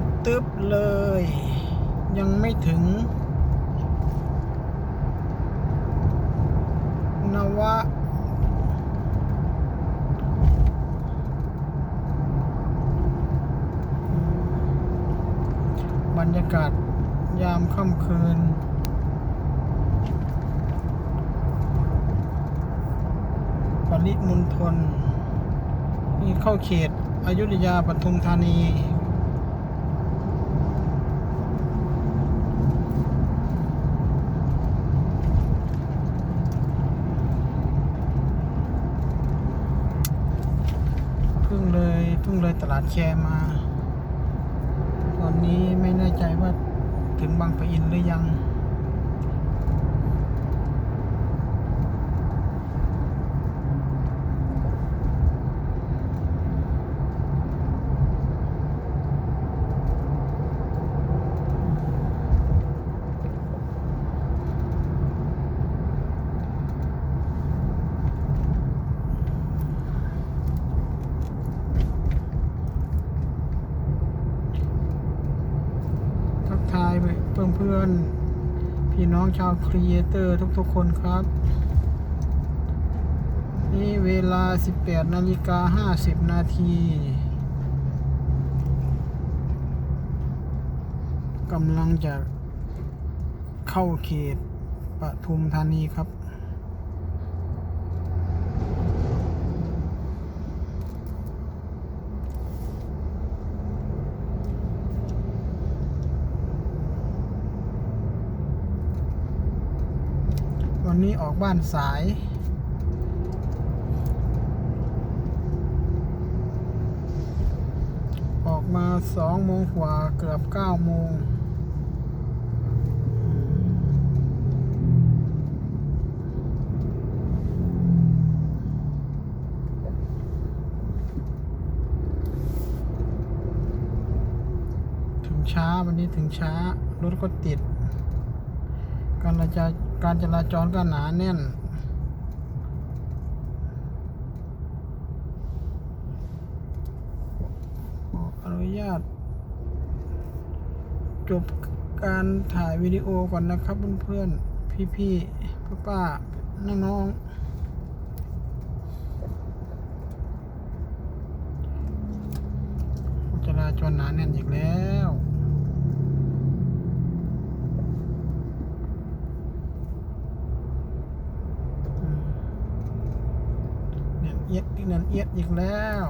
ดตึ๊บเลย ยังไม่ถึง นวะบรรยากาศยามค่ำคืน ปริมณฑลนี่เข้าเขตอยุธยาปทุมธานี เพิ่งเลยเพิ่งเลยตลาดแคมา ตอนนี้ไม่แน่ใจว่าถึงบางปะอินหรือยัง เพื่อนเพื่อนๆพี่น้องชาวครีเอเตอร์ทุกๆคนครับ นี่เวลา 18นาฬิกา50 นาทีกำลังจะเข้าเขตปทุมธานีครับ วันนี้ออกบ้านสาย ออกมาสองโมงกว่าเกือบเก้าโมงถึงช้าวันนี้ถึงช้ารถก็ติดการจราจร การจราจรก็หนาแน่นขออนุญาต จบการถ่ายวิดีโอก่อนนะครับเพื่อนๆ พี่ๆ ป้าๆ น้องๆจราจรหนาแน่นอีกแล้ว เอียดอีกนั้นเอียดอีกแล้ว